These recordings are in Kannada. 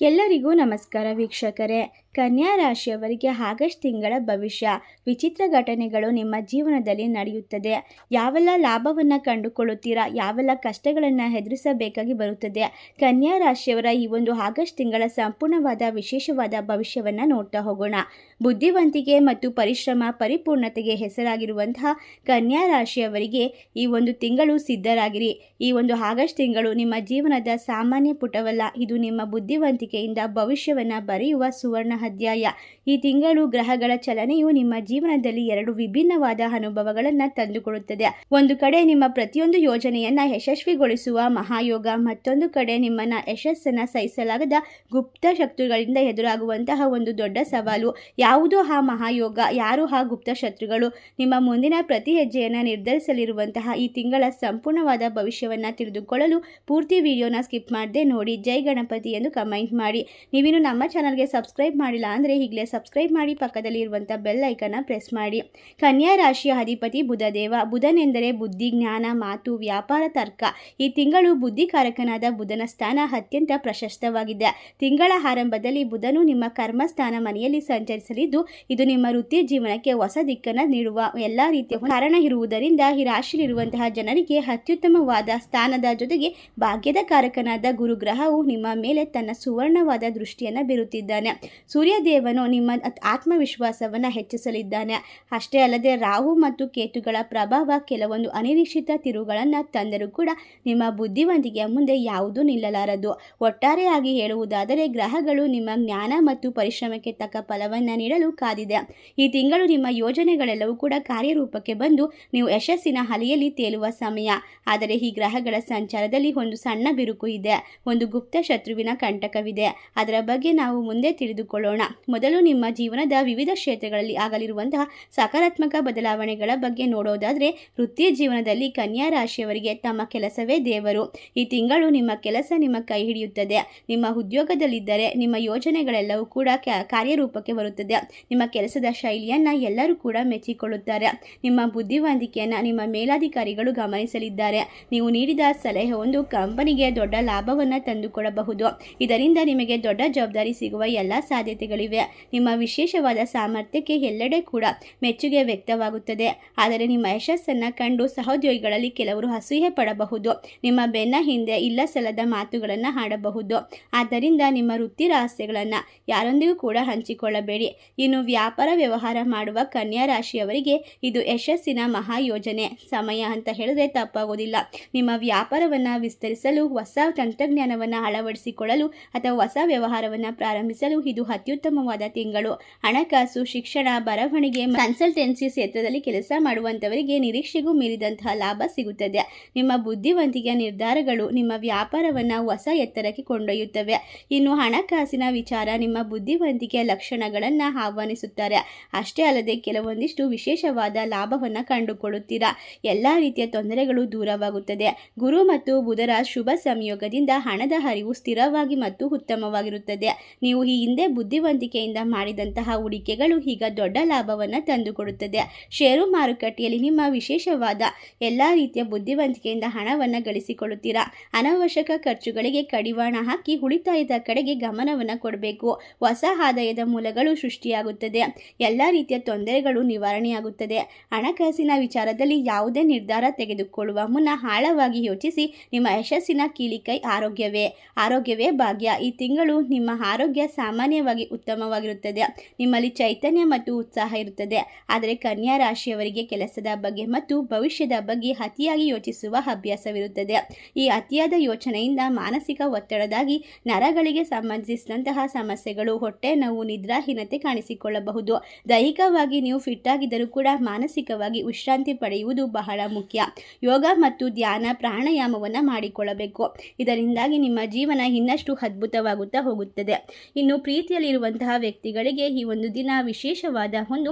ಎಲ್ಲರಿಗೂ ನಮಸ್ಕಾರ ವೀಕ್ಷಕರೇ. ಕನ್ಯಾ ರಾಶಿಯವರಿಗೆ ಆಗಸ್ಟ್ ತಿಂಗಳ ಭವಿಷ್ಯ. ವಿಚಿತ್ರ ಘಟನೆಗಳು ನಿಮ್ಮ ಜೀವನದಲ್ಲಿ ನಡೆಯುತ್ತದೆ. ಯಾವೆಲ್ಲ ಲಾಭವನ್ನು ಕಂಡುಕೊಳ್ಳುತ್ತೀರಾ, ಯಾವೆಲ್ಲ ಕಷ್ಟಗಳನ್ನು ಎದುರಿಸಬೇಕಾಗಿ ಬರುತ್ತದೆ, ಕನ್ಯಾ ರಾಶಿಯವರ ಈ ಒಂದು ಆಗಸ್ಟ್ ತಿಂಗಳ ಸಂಪೂರ್ಣವಾದ ವಿಶೇಷವಾದ ಭವಿಷ್ಯವನ್ನು ನೋಡ್ತಾ ಹೋಗೋಣ. ಬುದ್ಧಿವಂತಿಕೆ ಮತ್ತು ಪರಿಶ್ರಮ, ಪರಿಪೂರ್ಣತೆಗೆ ಹೆಸರಾಗಿರುವಂತಹ ಕನ್ಯಾ ರಾಶಿಯವರಿಗೆ ಈ ಒಂದು ತಿಂಗಳು ಸಿದ್ಧರಾಗಿರಿ. ಈ ಒಂದು ಆಗಸ್ಟ್ ತಿಂಗಳು ನಿಮ್ಮ ಜೀವನದ ಸಾಮಾನ್ಯ ಪುಟವಲ್ಲ. ಇದು ನಿಮ್ಮ ಬುದ್ಧಿವಂತಿಕೆಯಿಂದ ಭವಿಷ್ಯವನ್ನು ಬರೆಯುವ ಸುವರ್ಣ ಅಧ್ಯಾಯ. ಈ ತಿಂಗಳು ಗ್ರಹಗಳ ಚಲನೆಯು ನಿಮ್ಮ ಜೀವನದಲ್ಲಿ ಎರಡು ವಿಭಿನ್ನವಾದ ಅನುಭವಗಳನ್ನು ತಂದುಕೊಡುತ್ತದೆ. ಒಂದು ಕಡೆ ನಿಮ್ಮ ಪ್ರತಿಯೊಂದು ಯೋಜನೆಯನ್ನ ಯಶಸ್ವಿಗೊಳಿಸುವ ಮಹಾಯೋಗ, ಮತ್ತೊಂದು ಕಡೆ ನಿಮ್ಮನ್ನ ಯಶಸ್ಸನ್ನ ಸಹಿಸಲಾಗದ ಗುಪ್ತ ಶತ್ರುಗಳಿಂದ ಎದುರಾಗುವಂತಹ ಒಂದು ದೊಡ್ಡ ಸವಾಲು. ಯಾವುದು ಆ ಮಹಾಯೋಗ, ಯಾರು ಆ ಗುಪ್ತ ಶತ್ರುಗಳು? ನಿಮ್ಮ ಮುಂದಿನ ಪ್ರತಿ ಹೆಜ್ಜೆಯನ್ನು ನಿರ್ಧರಿಸಲಿರುವಂತಹ ಈ ತಿಂಗಳ ಸಂಪೂರ್ಣವಾದ ಭವಿಷ್ಯವನ್ನು ತಿಳಿದುಕೊಳ್ಳಲು ಪೂರ್ತಿ ವಿಡಿಯೋನ ಸ್ಕಿಪ್ ಮಾಡದೆ ನೋಡಿ. ಜೈ ಗಣಪತಿ ಎಂದು ಕಮೆಂಟ್ ಮಾಡಿ. ನೀವಿನ್ನು ನಮ್ಮ ಚಾನಲ್ಗೆ ಸಬ್ಸ್ಕ್ರೈಬ್ ಮಾಡಿಲ್ಲ ಅಂದರೆ ಈಗಲೇ ಸಬ್ಸ್ಕ್ರೈಬ್ ಮಾಡಿ, ಪಕ್ಕದಲ್ಲಿ ಇರುವಂಥ ಬೆಲ್ ಐಕನ್ನ ಪ್ರೆಸ್ ಮಾಡಿ. ಕನ್ಯಾ ರಾಶಿಯ ಅಧಿಪತಿ ಬುಧದೇವ. ಬುಧನೆಂದರೆ ಬುದ್ಧಿ, ಜ್ಞಾನ, ಮಾತು, ವ್ಯಾಪಾರ, ತರ್ಕ. ಈ ತಿಂಗಳು ಬುದ್ಧಿಕಾರಕನಾದ ಬುಧನ ಸ್ಥಾನ ಅತ್ಯಂತ ಪ್ರಶಸ್ತವಾಗಿದೆ. ತಿಂಗಳ ಆರಂಭದಲ್ಲಿ ಬುಧನು ನಿಮ್ಮ ಕರ್ಮಸ್ಥಾನ ಮನೆಯಲ್ಲಿ ಸಂಚರಿಸಲಿದ್ದು, ಇದು ನಿಮ್ಮ ವೃತ್ತಿ ಜೀವನಕ್ಕೆ ಹೊಸ ದಿಕ್ಕನ್ನು ನೀಡುವ ಎಲ್ಲ ರೀತಿಯ ಕಾರಣ ಇರುವುದರಿಂದ ಈ ರಾಶಿಯಲ್ಲಿರುವಂತಹ ಜನರಿಗೆ ಅತ್ಯುತ್ತಮವಾದ ಸ್ಥಾನದ ಜೊತೆಗೆ ಭಾಗ್ಯದ ಕಾರಕನಾದ ಗುರುಗ್ರಹವು ನಿಮ್ಮ ಮೇಲೆ ತನ್ನ ಸುವರ್ಣವಾದ ದೃಷ್ಟಿಯನ್ನು ಬೀರುತ್ತಿದ್ದಾನೆ. ಸೂರ್ಯದೇವನು ನಿಮ್ಮ ಆತ್ಮವಿಶ್ವಾಸವನ್ನು ಹೆಚ್ಚಿಸಲಿದ್ದಾನೆ. ಅಷ್ಟೇ ಅಲ್ಲದೆ ರಾಹು ಮತ್ತು ಕೇತುಗಳ ಪ್ರಭಾವ ಕೆಲವೊಂದು ಅನಿರೀಕ್ಷಿತ ತಿರುಗಳನ್ನು ತಂದರೂ ಕೂಡ ನಿಮ್ಮ ಬುದ್ಧಿವಂತಿಕೆಯ ಮುಂದೆ ಯಾವುದೂ ನಿಲ್ಲಲಾರದು. ಒಟ್ಟಾರೆಯಾಗಿ ಹೇಳುವುದಾದರೆ ಗ್ರಹಗಳು ನಿಮ್ಮ ಜ್ಞಾನ ಮತ್ತು ಪರಿಶ್ರಮಕ್ಕೆ ತಕ್ಕ ಫಲವನ್ನು ನೀಡಲು ಕಾದಿದೆ. ಈ ತಿಂಗಳು ನಿಮ್ಮ ಯೋಜನೆಗಳೆಲ್ಲವೂ ಕೂಡ ಕಾರ್ಯರೂಪಕ್ಕೆ ಬಂದು ನೀವು ಯಶಸ್ಸಿನ ಹಲಿಯಲ್ಲಿ ತೇಲುವ ಸಮಯ. ಆದರೆ ಈ ಗ್ರಹಗಳ ಸಂಚಾರದಲ್ಲಿ ಒಂದು ಸಣ್ಣ ಬಿರುಕು ಇದೆ. ಒಂದು ಗುಪ್ತ ಶತ್ರುವಿನ ಕಂಟಕವಿದೆ. ಅದರ ಬಗ್ಗೆ ನಾವು ಮುಂದೆ ತಿಳಿದುಕೊಳ್ಳೋಣ. ಮೊದಲು ನಿಮ್ಮ ಜೀವನದ ವಿವಿಧ ಕ್ಷೇತ್ರಗಳಲ್ಲಿ ಆಗಲಿರುವಂತಹ ಸಕಾರಾತ್ಮಕ ಬದಲಾವಣೆಗಳ ಬಗ್ಗೆ ನೋಡೋದಾದರೆ, ವೃತ್ತಿ ಜೀವನದಲ್ಲಿ ಕನ್ಯಾ ರಾಶಿಯವರಿಗೆ ತಮ್ಮ ಕೆಲಸವೇ ದೇವರು. ಈ ತಿಂಗಳು ನಿಮ್ಮ ಕೆಲಸ ನಿಮ್ಮ ಕೈ ಹಿಡಿಯುತ್ತದೆ. ನಿಮ್ಮ ಉದ್ಯೋಗದಲ್ಲಿದ್ದರೆ ನಿಮ್ಮ ಯೋಜನೆಗಳೆಲ್ಲವೂ ಕೂಡ ಕಾರ್ಯರೂಪಕ್ಕೆ ಬರುತ್ತದೆ. ನಿಮ್ಮ ಕೆಲಸದ ಶೈಲಿಯನ್ನು ಎಲ್ಲರೂ ಕೂಡ ಮೆಚ್ಚಿಕೊಳ್ಳುತ್ತಾರೆ. ನಿಮ್ಮ ಬುದ್ಧಿವಂತಿಕೆಯನ್ನು ನಿಮ್ಮ ಮೇಲಾಧಿಕಾರಿಗಳು ಗಮನಿಸಲಿದ್ದಾರೆ. ನೀವು ನೀಡಿದ ಸಲಹೆ ಒಂದು ಕಂಪನಿಗೆ ದೊಡ್ಡ ಲಾಭವನ್ನು ತಂದುಕೊಡಬಹುದು. ಇದರಿಂದ ನಿಮಗೆ ದೊಡ್ಡ ಜವಾಬ್ದಾರಿ ಸಿಗುವ ಎಲ್ಲ ಸಾಧ್ಯತೆಗಳಿವೆ. ನಿಮ್ಮ ವಿಶೇಷವಾದ ಸಾಮರ್ಥ್ಯಕ್ಕೆ ಎಲ್ಲೆಡೆ ಕೂಡ ಮೆಚ್ಚುಗೆ ವ್ಯಕ್ತವಾಗುತ್ತದೆ. ಆದರೆ ನಿಮ್ಮ ಯಶಸ್ಸನ್ನು ಕಂಡು ಸಹೋದ್ಯೋಗಿಗಳಲ್ಲಿ ಕೆಲವರು ಅಸೂಯೆ ಪಡಬಹುದು. ನಿಮ್ಮ ಬೆನ್ನ ಹಿಂದೆ ಇಲ್ಲ ಸಲದ ಮಾತುಗಳನ್ನು ಹಾಡಬಹುದು. ಆದ್ದರಿಂದ ನಿಮ್ಮ ವೃತ್ತಿ ರಹಸ್ಯಗಳನ್ನು ಯಾರೊಂದಿಗೂ ಕೂಡ ಹಂಚಿಕೊಳ್ಳಬೇಡಿ. ಇನ್ನು ವ್ಯಾಪಾರ ವ್ಯವಹಾರ ಮಾಡುವ ಕನ್ಯಾ ರಾಶಿಯವರಿಗೆ ಇದು ಯಶಸ್ಸಿನ ಮಹಾಯೋಜನೆ ಸಮಯ ಅಂತ ಹೇಳಿದ್ರೆ ತಪ್ಪಾಗೋದಿಲ್ಲ. ನಿಮ್ಮ ವ್ಯಾಪಾರವನ್ನು ವಿಸ್ತರಿಸಲು ಹೊಸ ತಂತ್ರಜ್ಞಾನವನ್ನು ಅಳವಡಿಸಿಕೊಳ್ಳಲು ಅಥವಾ ಹೊಸ ವ್ಯವಹಾರವನ್ನು ಪ್ರಾರಂಭಿಸಲು ಇದು ಅತ್ಯುತ್ತಮವಾದ ತಿಂಗಳು. ಹಣಕಾಸು, ಶಿಕ್ಷಣ, ಬರವಣಿಗೆ ಕನ್ಸಲ್ಟೆನ್ಸಿ ಕ್ಷೇತ್ರದಲ್ಲಿ ಕೆಲಸ ಮಾಡುವಂಥವರಿಗೆ ನಿರೀಕ್ಷೆಗೂ ಮೀರಿದಂತಹ ಲಾಭ ಸಿಗುತ್ತದೆ. ನಿಮ್ಮ ಬುದ್ಧಿವಂತಿಕೆಯ ನಿರ್ಧಾರಗಳು ನಿಮ್ಮ ವ್ಯಾಪಾರವನ್ನು ಹೊಸ ಎತ್ತರಕ್ಕೆ ಕೊಂಡೊಯ್ಯುತ್ತವೆ. ಇನ್ನು ಹಣಕಾಸಿನ ವಿಚಾರ ನಿಮ್ಮ ಬುದ್ಧಿವಂತಿಕೆಯ ಲಕ್ಷಣಗಳನ್ನು ಆಹ್ವಾನಿಸುತ್ತಾರೆ. ಅಷ್ಟೇ ಅಲ್ಲದೆ ಕೆಲವೊಂದಿಷ್ಟು ವಿಶೇಷವಾದ ಲಾಭವನ್ನು ಕಂಡುಕೊಳ್ಳುತ್ತೀರಾ? ಎಲ್ಲ ರೀತಿಯ ತೊಂದರೆಗಳು ದೂರವಾಗುತ್ತದೆ. ಗುರು ಮತ್ತು ಬುಧರ ಶುಭ ಸಂಯೋಗದಿಂದ ಹಣದ ಹರಿವು ಸ್ಥಿರವಾಗಿ ಮತ್ತು ಉತ್ತಮವಾಗಿರುತ್ತದೆ. ನೀವು ಈ ಹಿಂದೆ ಬುದ್ಧಿವಂತಿಕೆಯಿಂದ ಮಾಡಿದಂತಹ ಹೂಡಿಕೆಗಳು ಈಗ ದೊಡ್ಡ ಲಾಭವನ್ನು ತಂದುಕೊಡುತ್ತದೆ. ಷೇರು ಮಾರುಕಟ್ಟೆಯಲ್ಲಿ ನಿಮ್ಮ ವಿಶೇಷವಾದ ಎಲ್ಲ ರೀತಿಯ ಬುದ್ಧಿವಂತಿಕೆಯಿಂದ ಹಣವನ್ನು ಗಳಿಸಿಕೊಳ್ಳುತ್ತೀರಾ? ಅನವಶ್ಯಕ ಖರ್ಚುಗಳಿಗೆ ಕಡಿವಾಣ ಹಾಕಿ ಉಳಿತಾಯದ ಕಡೆಗೆ ಗಮನವನ್ನು ಕೊಡಬೇಕು. ಹೊಸ ಆದಾಯದ ಮೂಲಗಳು ಸೃಷ್ಟಿಯಾಗುತ್ತದೆ. ಎಲ್ಲ ರೀತಿಯ ತೊಂದರೆಗಳು ನಿವಾರಣೆಯಾಗುತ್ತದೆ. ಹಣಕಾಸಿನ ವಿಚಾರದಲ್ಲಿ ಯಾವುದೇ ನಿರ್ಧಾರ ತೆಗೆದುಕೊಳ್ಳುವ ಮುನ್ನ ಆಳವಾಗಿ ಯೋಚಿಸಿ ನಿಮ್ಮ ಯಶಸ್ಸಿನ ಕೀಲಿಕೈ ಆರೋಗ್ಯವೇ. ಆರೋಗ್ಯವೇ ಭಾಗ್ಯ. ಈ ತಿಂಗಳು ನಿಮ್ಮ ಆರೋಗ್ಯ ಸಾಮಾನ್ಯವಾಗಿ ಉತ್ತಮವಾಗಿರುತ್ತದೆ. ನಿಮ್ಮಲ್ಲಿ ಚೈತನ್ಯ ಮತ್ತು ಉತ್ಸಾಹ ಇರುತ್ತದೆ. ಆದರೆ ಕನ್ಯಾ ರಾಶಿಯವರಿಗೆ ಕೆಲಸದ ಬಗ್ಗೆ ಮತ್ತು ಭವಿಷ್ಯದ ಬಗ್ಗೆ ಅತಿಯಾಗಿ ಯೋಚಿಸುವ ಅಭ್ಯಾಸವಿರುತ್ತದೆ. ಈ ಅತಿಯಾದ ಯೋಚನೆಯಿಂದ ಮಾನಸಿಕ ಒತ್ತಡದಾಗಿ ನರಗಳಿಗೆ ಸಂಬಂಧಿಸಿದಂತಹ ಸಮಸ್ಯೆಗಳು, ಹೊಟ್ಟೆ ನೋವು, ನಿದ್ರಾಹೀನತೆ ಕಾಣಿಸಿಕೊಳ್ಳಬಹುದು. ದೈಹಿಕವಾಗಿ ನೀವು ಫಿಟ್ ಆಗಿದ್ದರೂ ಕೂಡ ಮಾನಸಿಕವಾಗಿ ವಿಶ್ರಾಂತಿ ಪಡೆಯುವುದು ಬಹಳ ಮುಖ್ಯ. ಯೋಗ ಮತ್ತು ಧ್ಯಾನ ಪ್ರಾಣಾಯಾಮವನ್ನು ಮಾಡಿಕೊಳ್ಳಬೇಕು. ಇದರಿಂದಾಗಿ ನಿಮ್ಮ ಜೀವನ ಇನ್ನಷ್ಟು ಅದ್ಭುತವಾಗುತ್ತಾ ಹೋಗುತ್ತದೆ. ಇನ್ನು ಪ್ರೀತಿಯಲ್ಲಿರುವಂತಹ ವ್ಯಕ್ತಿಗಳಿಗೆ ಈ ಒಂದು ದಿನ ವಿಶೇಷವಾದ ಒಂದು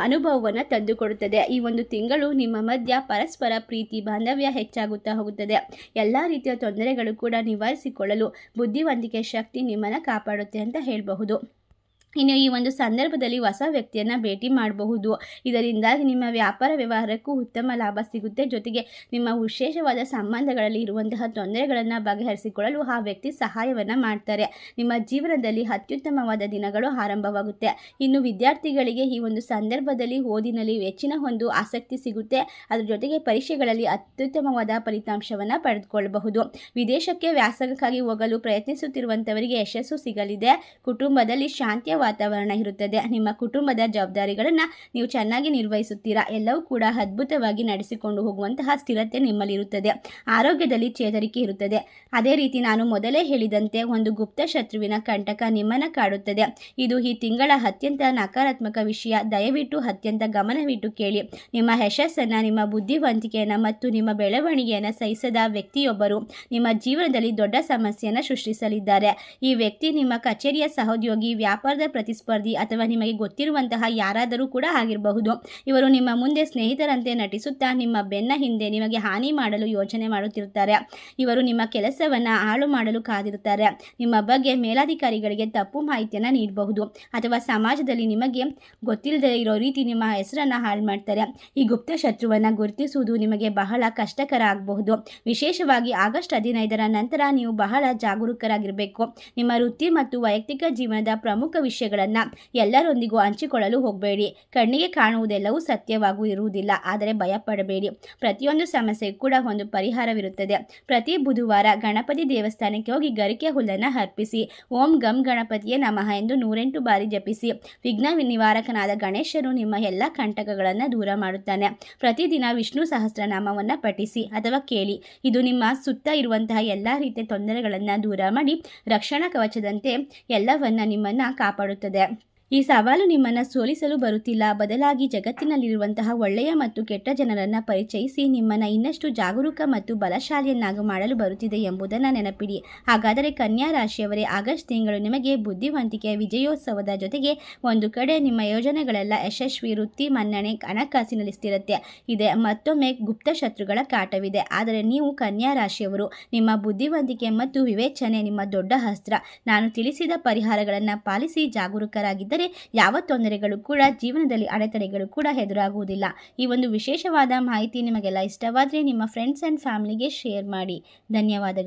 ಅನುಭವವನ್ನು ತಂದುಕೊಡುತ್ತದೆ. ಈ ಒಂದು ತಿಂಗಳು ನಿಮ್ಮ ಮಧ್ಯ ಪರಸ್ಪರ ಪ್ರೀತಿ, ಬಾಂಧವ್ಯ ಹೆಚ್ಚಾಗುತ್ತಾ ಹೋಗುತ್ತದೆ. ಎಲ್ಲ ರೀತಿಯ ತೊಂದರೆಗಳು ಕೂಡ ನಿವಾರಿಸಿಕೊಳ್ಳಲು ಬುದ್ಧಿವಂತಿಕೆ, ಶಕ್ತಿ ನಿಮ್ಮನ್ನು ಕಾಪಾಡುತ್ತೆ ಅಂತ ಹೇಳಬಹುದು. ಇನ್ನು ಈ ಒಂದು ಸಂದರ್ಭದಲ್ಲಿ ಹೊಸ ವ್ಯಕ್ತಿಯನ್ನು ಭೇಟಿ ಮಾಡಬಹುದು. ಇದರಿಂದಾಗಿ ನಿಮ್ಮ ವ್ಯಾಪಾರ ವ್ಯವಹಾರಕ್ಕೂ ಉತ್ತಮ ಲಾಭ ಸಿಗುತ್ತೆ. ಜೊತೆಗೆ ನಿಮ್ಮ ವಿಶೇಷವಾದ ಸಂಬಂಧಗಳಲ್ಲಿ ಇರುವಂತಹ ತೊಂದರೆಗಳನ್ನು ಬಗೆಹರಿಸಿಕೊಳ್ಳಲು ಆ ವ್ಯಕ್ತಿ ಸಹಾಯವನ್ನು ಮಾಡ್ತಾರೆ. ನಿಮ್ಮ ಜೀವನದಲ್ಲಿ ಅತ್ಯುತ್ತಮವಾದ ದಿನಗಳು ಆರಂಭವಾಗುತ್ತೆ. ಇನ್ನು ವಿದ್ಯಾರ್ಥಿಗಳಿಗೆ ಈ ಒಂದು ಸಂದರ್ಭದಲ್ಲಿ ಓದಿನಲ್ಲಿ ಹೆಚ್ಚಿನ ಒಂದು ಆಸಕ್ತಿ ಸಿಗುತ್ತೆ. ಅದರ ಜೊತೆಗೆ ಪರೀಕ್ಷೆಗಳಲ್ಲಿ ಅತ್ಯುತ್ತಮವಾದ ಫಲಿತಾಂಶವನ್ನು ಪಡೆದುಕೊಳ್ಳಬಹುದು ವಿದೇಶಕ್ಕೆ ವ್ಯಾಸಂಗಕ್ಕಾಗಿ ಹೋಗಲು ಪ್ರಯತ್ನಿಸುತ್ತಿರುವಂಥವರಿಗೆ ಯಶಸ್ಸು ಸಿಗಲಿದೆ. ಕುಟುಂಬದಲ್ಲಿ ಶಾಂತಿಯ ವಾತಾವರಣ ಇರುತ್ತದೆ. ನಿಮ್ಮ ಕುಟುಂಬದ ಜವಾಬ್ದಾರಿಗಳನ್ನು ನೀವು ಚೆನ್ನಾಗಿ ನಿರ್ವಹಿಸುತ್ತೀರಾ? ಎಲ್ಲವೂ ಕೂಡ ಅದ್ಭುತವಾಗಿ ನಡೆಸಿಕೊಂಡು ಹೋಗುವಂತಹ ಸ್ಥಿರತೆ ನಿಮ್ಮಲ್ಲಿರುತ್ತದೆ. ಆರೋಗ್ಯದಲ್ಲಿ ಚೇತರಿಕೆ ಇರುತ್ತದೆ. ಅದೇ ರೀತಿ ನಾನು ಮೊದಲೇ ಹೇಳಿದಂತೆ ಒಂದು ಗುಪ್ತ ಶತ್ರುವಿನ ಕಂಟಕ ನಿಮ್ಮನ್ನು ಕಾಡುತ್ತದೆ. ಇದು ಈ ತಿಂಗಳ ಅತ್ಯಂತ ನಕಾರಾತ್ಮಕ ವಿಷಯ. ದಯವಿಟ್ಟು ಅತ್ಯಂತ ಗಮನವಿಟ್ಟು ಕೇಳಿ. ನಿಮ್ಮ ಯಶಸ್ಸನ್ನು, ನಿಮ್ಮ ಬುದ್ಧಿವಂತಿಕೆಯನ್ನು ಮತ್ತು ನಿಮ್ಮ ಬೆಳವಣಿಗೆಯನ್ನು ಸಹಿಸದ ವ್ಯಕ್ತಿಯೊಬ್ಬರು ನಿಮ್ಮ ಜೀವನದಲ್ಲಿ ದೊಡ್ಡ ಸಮಸ್ಯೆಯನ್ನು ಸೃಷ್ಟಿಸಲಿದ್ದಾರೆ. ಈ ವ್ಯಕ್ತಿ ನಿಮ್ಮ ಕಚೇರಿಯ ಸಹೋದ್ಯೋಗಿ, ವ್ಯಾಪಾರದ ಪ್ರತಿಸ್ಪರ್ಧಿ ಅಥವಾ ನಿಮಗೆ ಗೊತ್ತಿರುವಂತಹ ಯಾರಾದರೂ ಕೂಡ ಆಗಿರಬಹುದು. ಇವರು ನಿಮ್ಮ ಮುಂದೆ ಸ್ನೇಹಿತರಂತೆ ನಟಿಸುತ್ತಾ ನಿಮ್ಮ ಬೆನ್ನ ಹಿಂದೆ ನಿಮಗೆ ಹಾನಿ ಮಾಡಲು ಯೋಚನೆ ಮಾಡುತ್ತಿರುತ್ತಾರೆ. ಇವರು ನಿಮ್ಮ ಕೆಲಸವನ್ನು ಹಾಳು ಮಾಡಲು ಕಾದಿರುತ್ತಾರೆ. ನಿಮ್ಮ ಬಗ್ಗೆ ಮೇಲಾಧಿಕಾರಿಗಳಿಗೆ ತಪ್ಪು ಮಾಹಿತಿಯನ್ನು ನೀಡಬಹುದು. ಅಥವಾ ಸಮಾಜದಲ್ಲಿ ನಿಮಗೆ ಗೊತ್ತಿಲ್ಲದೆ ಇರೋ ರೀತಿ ನಿಮ್ಮ ಹೆಸರನ್ನು ಹಾಳು ಮಾಡ್ತಾರೆ. ಈ ಗುಪ್ತ ಶತ್ರುವನ್ನು ಗುರುತಿಸುವುದು ನಿಮಗೆ ಬಹಳ ಕಷ್ಟಕರ ಆಗಬಹುದು. ವಿಶೇಷವಾಗಿ ಆಗಸ್ಟ್ ಹದಿನೈದರ ನಂತರ ನೀವು ಬಹಳ ಜಾಗರೂಕರಾಗಿರಬೇಕು. ನಿಮ್ಮ ವೃತ್ತಿ ಮತ್ತು ವೈಯಕ್ತಿಕ ಜೀವನದ ಪ್ರಮುಖ ವಿಷಯಗಳನ್ನು ಎಲ್ಲರೊಂದಿಗೂ ಹಂಚಿಕೊಳ್ಳಲು ಹೋಗಬೇಡಿ. ಕಣ್ಣಿಗೆ ಕಾಣುವುದೆಲ್ಲವೂ ಸತ್ಯವಾಗೂ ಇರುವುದಿಲ್ಲ. ಆದರೆ ಭಯಪಡಬೇಡಿ. ಪ್ರತಿಯೊಂದು ಸಮಸ್ಯೆಗೂ ಕೂಡ ಒಂದು ಪರಿಹಾರವಿರುತ್ತದೆ. ಪ್ರತಿ ಬುಧವಾರ ಗಣಪತಿ ದೇವಸ್ಥಾನಕ್ಕೆ ಹೋಗಿ ಗರಿಕೆ ಹುಲ್ಲನ್ನು ಅರ್ಪಿಸಿ. ಓಂ ಗಂ ಗಣಪತಿಯೇ ನಮಃ ಎಂದು ನೂರೆಂಟು ಬಾರಿ ಜಪಿಸಿ. ವಿಘ್ನ ನಿವಾರಕನಾದ ಗಣೇಶನು ನಿಮ್ಮ ಎಲ್ಲ ಕಂಟಕಗಳನ್ನು ದೂರ ಮಾಡುತ್ತಾನೆ. ಪ್ರತಿದಿನ ವಿಷ್ಣು ಸಹಸ್ರನಾಮವನ್ನು ಪಠಿಸಿ ಅಥವಾ ಕೇಳಿ. ಇದು ನಿಮ್ಮ ಸುತ್ತ ಇರುವಂತಹ ಎಲ್ಲ ರೀತಿಯ ತೊಂದರೆಗಳನ್ನು ದೂರ ಮಾಡಿ, ರಕ್ಷಣಾ ಕವಚದಂತೆ ಎಲ್ಲವನ್ನ ನಿಮ್ಮನ್ನು ಕಾಪಾಡುತ್ತದೆ ಈ ಸವಾಲು ನಿಮ್ಮನ್ನು ಸೋಲಿಸಲು ಬರುತ್ತಿಲ್ಲ. ಬದಲಾಗಿ ಜಗತ್ತಿನಲ್ಲಿರುವಂತಹ ಒಳ್ಳೆಯ ಮತ್ತು ಕೆಟ್ಟ ಜನರನ್ನು ಪರಿಚಯಿಸಿ ನಿಮ್ಮನ್ನು ಇನ್ನಷ್ಟು ಜಾಗರೂಕ ಮತ್ತು ಬಲಶಾಲಿಯನ್ನಾಗಿ ಮಾಡಲು ಬರುತ್ತಿದೆ ಎಂಬುದನ್ನು ನೆನಪಿಡಿ. ಹಾಗಾದರೆ ಕನ್ಯಾ ರಾಶಿಯವರೇ, ಆಗಸ್ಟ್ ತಿಂಗಳು ನಿಮಗೆ ಬುದ್ಧಿವಂತಿಕೆಯ ವಿಜಯೋತ್ಸವದ ಜೊತೆಗೆ ಒಂದು ಕಡೆ ನಿಮ್ಮ ಯೋಜನೆಗಳೆಲ್ಲ ಯಶಸ್ವಿ, ವೃತ್ತಿ, ಮನ್ನಣೆ, ಹಣಕಾಸಿನಲ್ಲಿ ಸ್ಥಿರತೆ ಇದೆ. ಮತ್ತೊಮ್ಮೆ ಗುಪ್ತ ಶತ್ರುಗಳ ಕಾಟವಿದೆ. ಆದರೆ ನೀವು ಕನ್ಯಾ ರಾಶಿಯವರು, ನಿಮ್ಮ ಬುದ್ಧಿವಂತಿಕೆ ಮತ್ತು ವಿವೇಚನೆ ನಿಮ್ಮ ದೊಡ್ಡ ಅಸ್ತ್ರ. ನಾನು ತಿಳಿಸಿದ ಪರಿಹಾರಗಳನ್ನು ಪಾಲಿಸಿ ಜಾಗರೂಕರಾಗಿದ್ದರೆ ಯಾವ ತೊಂದರೆಗಳು ಕೂಡ ಜೀವನದಲ್ಲಿ ಅಡೆತಡೆಗಳು ಕೂಡ ಎದುರಾಗುವುದಿಲ್ಲ. ಈ ಒಂದು ವಿಶೇಷವಾದ ಮಾಹಿತಿ ನಿಮಗೆಲ್ಲ ಇಷ್ಟವಾದರೆ ನಿಮ್ಮ ಫ್ರೆಂಡ್ಸ್ ಆ್ಯಂಡ್ ಫ್ಯಾಮಿಲಿಗೆ ಶೇರ್ ಮಾಡಿ. ಧನ್ಯವಾದಗಳು.